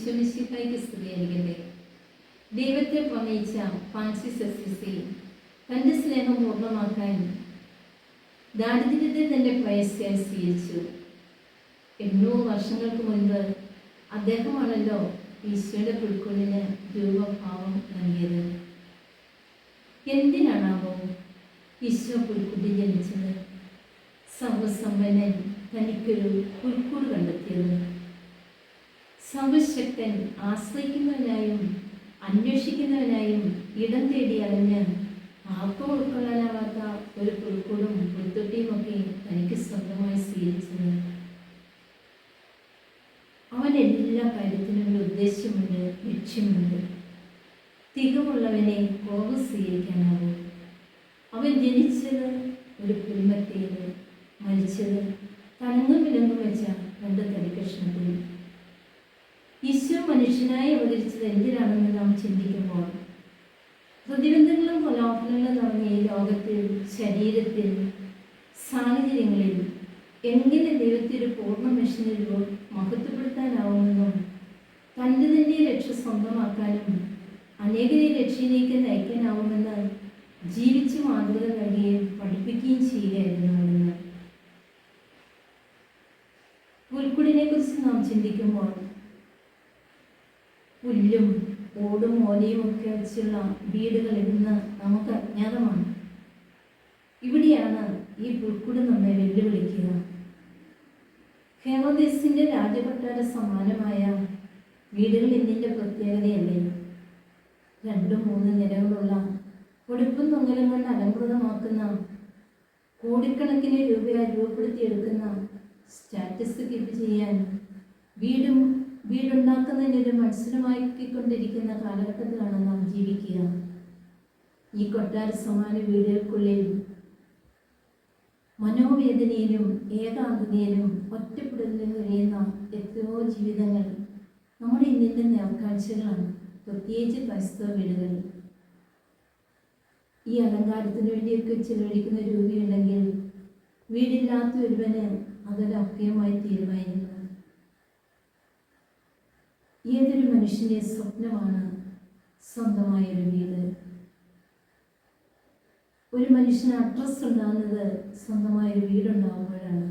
ഈശ്വമിശിഹായിക്ക് സ്തുതിയായിരിക്കട്ടെ ദൈവത്തെ പ്രണയിച്ച Francis SCC തന്റെ സ്നേഹം പൂർണമാക്കാൻ ദാരിദ്ര്യത്തെ തന്റെ പ്രയസ്യായി സ്വീകരിച്ചു. എണ്ണൂറ് വർഷങ്ങൾക്ക് മുൻപ് അദ്ദേഹമാണല്ലോ ഈശോയുടെ പുൽക്കൊള്ളിന് രൂപഭാവം നൽകിയത്. എന്തിനാണാവോ ഈശോ പുൽക്കുട്ടി ജനിച്ചത്? സർവസമ്പന്നൻ തനിക്കൊരു പുൽക്കൂട് കണ്ടെത്തിയത്. സർവശക്തൻ ആശ്രയിക്കുന്നവനായും അന്വേഷിക്കുന്നവനായും ഇടം തേടി അലഞ്ഞ് ആർക്കും ഉൾക്കൊള്ളാനാവാത്ത ഒരു പുൽക്കൂടും പുൽത്തൊട്ടിയുമൊക്കെ തനിക്ക് സ്വന്തമായി സ്വീകരിച്ചത്. അവൻ എല്ലാ കാര്യത്തിനും ഒരു ഉദ്ദേശ്യമുണ്ട് ലക്ഷ്യമുണ്ട്. തികവുള്ളവനെ കോപം സ്വീകരിക്കാനാവും. അവൻ ജനിച്ചത് ഒരു പുൽമത്തയിൽ മരിച്ചത് തണങ്ങും വിലങ്ങും വെച്ച രണ്ട് തടിക്കഷ്ണത്തിൽ. മനുഷ്യനായി അവതരിച്ചത് എന്തിനാണെന്ന് നാം ചിന്തിക്കുമ്പോൾ പ്രതിബന്ധങ്ങളും കൊലാപനങ്ങളും നിറഞ്ഞ ഈ ലോകത്തിൽ ശരീരത്തിൽ സാഹചര്യങ്ങളിൽ എങ്ങനെ ദൈവത്തെ ഒരു പൂർണ മനുഷ്യനിൽ മഹത്വപ്പെടുത്താനാവുമെന്നും തന്റെ തന്നെ രക്ഷ സ്വന്തമാക്കാനും അനേകരെ രക്ഷയിലേക്ക് നയിക്കാനാവുമെന്ന് ജീവിച്ച് മാതൃക നൽകുകയും പഠിപ്പിക്കുകയും ചെയ്യുകയായിരുന്നു പുൽക്കുടിനെ കുറിച്ച് നാം ചിന്തിക്കുമ്പോൾ പുല്ലും ഓടും ഓലയും ഒക്കെ വെച്ചുള്ള വീടുകൾ ഇന്ന് നമുക്ക് അജ്ഞാതമാണ്. ഇവിടെയാണ് ഈ പുൽക്കുട് നമ്മെ വെല്ലുവിളിക്കുക. ഹേമദേശിന്റെ രാജകൊട്ടാര സമാനമായ വീടുകൾ ഇന്നിന്റെ പ്രത്യേകതയല്ലേ? രണ്ടും മൂന്ന് നിലകളുള്ള കൊടുപ്പും തൊങ്ങലും കൊണ്ട് അലങ്കൃതമാക്കുന്ന കോടിക്കണക്കിന് രൂപയായി രൂപപ്പെടുത്തിയെടുക്കുന്ന സ്റ്റാറ്റസ് കീപ്പ് ചെയ്യാൻ വീടും വീടുണ്ടാക്കുന്നതിനൊരു മത്സരമാക്കിക്കൊണ്ടിരിക്കുന്ന കാലഘട്ടത്തിലാണ് നാം ജീവിക്കുക. ഈ കൊട്ടാര സമാന വീടുകൾക്കുള്ളിൽ മനോവേദനയിലും ഏകാന്തതയിലും ഒറ്റപ്പെടലിലും കഴിയുന്ന എത്രയോ ജീവിതങ്ങൾ നമ്മുടെ ഇന്നത്തെ നേർക്കാഴ്ചകളാണ്. പ്രത്യേകിച്ച് ക്രൈസ്തവ വീടുകൾ ഈ അലങ്കാരത്തിന് വേണ്ടിയൊക്കെ ചെലവഴിക്കുന്ന രൂപയുണ്ടെങ്കിൽ വീടില്ലാത്ത ഒരുവന് അതൊരു അഭ്യമായി തീരുമാനിക്കുന്നു. ഏതൊരു മനുഷ്യന്റെ സ്വപ്നമാണ് സ്വന്തമായി വീട് ഒരു മനുഷ്യന് അഡ്രസ് ഉണ്ടാകുന്നത് സ്വന്തമായ ഒരു വീടുണ്ടാകുമ്പോഴാണ്.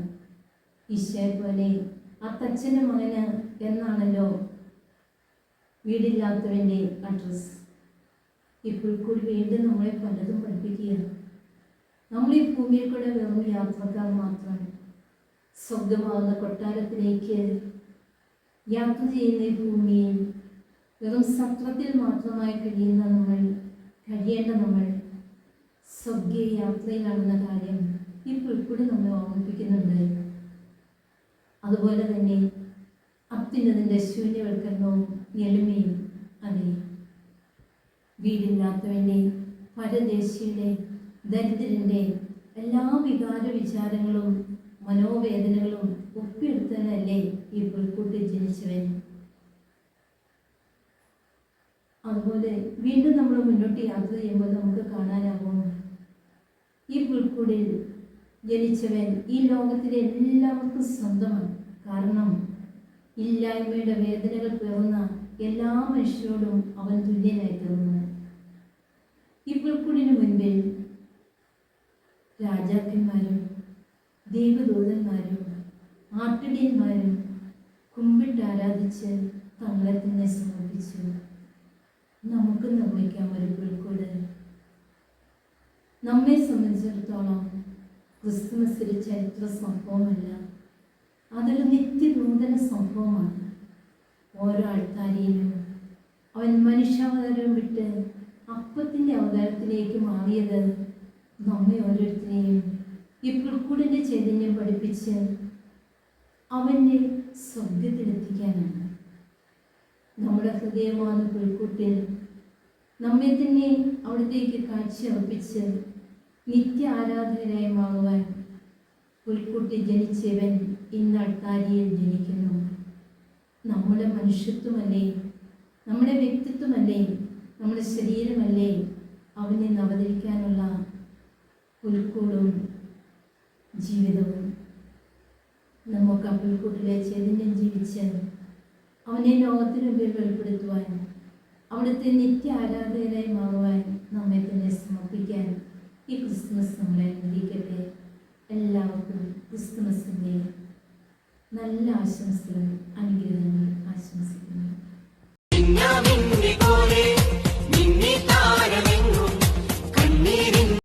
ഈശോയെ പോലെ ആ തച്ചന്റെ മകന് എന്നാണല്ലോ വീടില്ലാത്തവന്റെ അഡ്രസ്. ഇപ്പോൾ കൂടി വീണ്ടും നമ്മളെ പലതും പഠിപ്പിക്കുക. നമ്മൾ ഈ ഭൂമിയിൽ കൂടെ വെറും യാത്രക്കാർ മാത്രം സ്വന്തമാകുന്ന കൊട്ടാരത്തിലേക്ക് യാത്ര ചെയ്യുന്ന ഭൂമിയിൽ വെറും സത്രത്തിൽ മാത്രമായി കഴിയുന്ന നമ്മൾ കഴിയേണ്ട നമ്മൾ സ്വർഗീയ യാത്രയിലാണെന്ന കാര്യം ഇപ്പോൾ കൂടി നമ്മെ ഓർമ്മിപ്പിക്കുന്നുണ്ട്. അതുപോലെ തന്നെ അത്യുന്നതിന്റെ ശൂന്യവൽക്കരണവും എളിമയും അതെ. വീടില്ലാത്തവന്റെ പരദേശിയുടെ ദരിദ്രന്റെ എല്ലാ വികാര വിചാരങ്ങളും മനോവേദനകളും ഒപ്പിയെടുത്തതല്ലേ ഈ ജനിച്ചവൻ അതുപോലെ വീണ്ടും നമ്മൾ മുന്നോട്ട് യാത്ര ചെയ്യുമ്പോൾ നമുക്ക് കാണാനാവും ഈ പുൽക്കൂടിൽ ജനിച്ചവൻ ഈ ലോകത്തിലെ എല്ലാവർക്കും സ്വന്തമാണ്. കാരണം ഇല്ലായ്മയുടെ വേദനകൾ പിറന്ന എല്ലാ മനുഷ്യരോടും അവൻ തുല്യനായി തീർന്നു. ഈ പുൽക്കൂടിന് മുൻപിൽ രാജാക്കന്മാരും ദൈവദൂതന്മാരും ആട്ടിടിയന്മാരും കുമ്പിട്ട് ആരാധിച്ച് തങ്ങളെ തന്നെ സമർപ്പിച്ചു. നമുക്ക് നിർമ്മിക്കാം ഒരു പുൽക്കൂട്. നമ്മെ സംബന്ധിച്ചിടത്തോളം ക്രിസ്തുമസ് ഒരു ചരിത്ര സംഭവമല്ല. അതൊരു നിത്യനൂതന സംഭവമാണ്. ഓരോ ആൾക്കാരെയും അവൻ മനുഷ്യാവതാരം വിട്ട് അപ്പത്തിന്റെ അവതാരത്തിലേക്ക് മാറിയത് നമ്മെ ഓരോരുത്തരെയും ഈ പുൽക്കൂടിന്റെ ചൈതന്യം പഠിപ്പിച്ച് അവന്റെ സ്വർഗത്തിലെത്തിക്കാനാണ് നമ്മുടെ ഹൃദയമാണ് പുൽക്കൂട്ടിൽ. നമ്മെ തന്നെ അവിടത്തേക്ക് കാഴ്ചയർപ്പിച്ച് നിത്യ ആരാധകരായി മാറുവാൻ പുൽക്കൂട്ടി ജനിച്ചവൻ ഇന്ന് അൾത്താരിയിൽ ജനിക്കുന്നു. നമ്മുടെ മനുഷ്യത്വമല്ലേ? നമ്മുടെ വ്യക്തിത്വമല്ലേ? നമ്മുടെ ശരീരമല്ലേ? അവനെ നവതിരിക്കാനുള്ള പുൽക്കൂടും ജീവിതവും. നമുക്ക് ആ ചേതന്യം ചൈതന്യം ജീവിച്ച് അവനെ ലോകത്തിനുമ്പിൽ വെളിപ്പെടുത്തുവാൻ അവിടുത്തെ നിത്യ ആരാധകരായി മാറുവാൻ നമ്മെ തന്നെ സമർപ്പിക്കാൻ ഈ ക്രിസ്മസ് നമ്മളെ അനുവദിക്കട്ടെ. എല്ലാവർക്കും ക്രിസ്തുമസിന്റെ നല്ല ആശംസകൾ അനുഗ്രഹങ്ങൾ ആശംസിക്കുന്നു.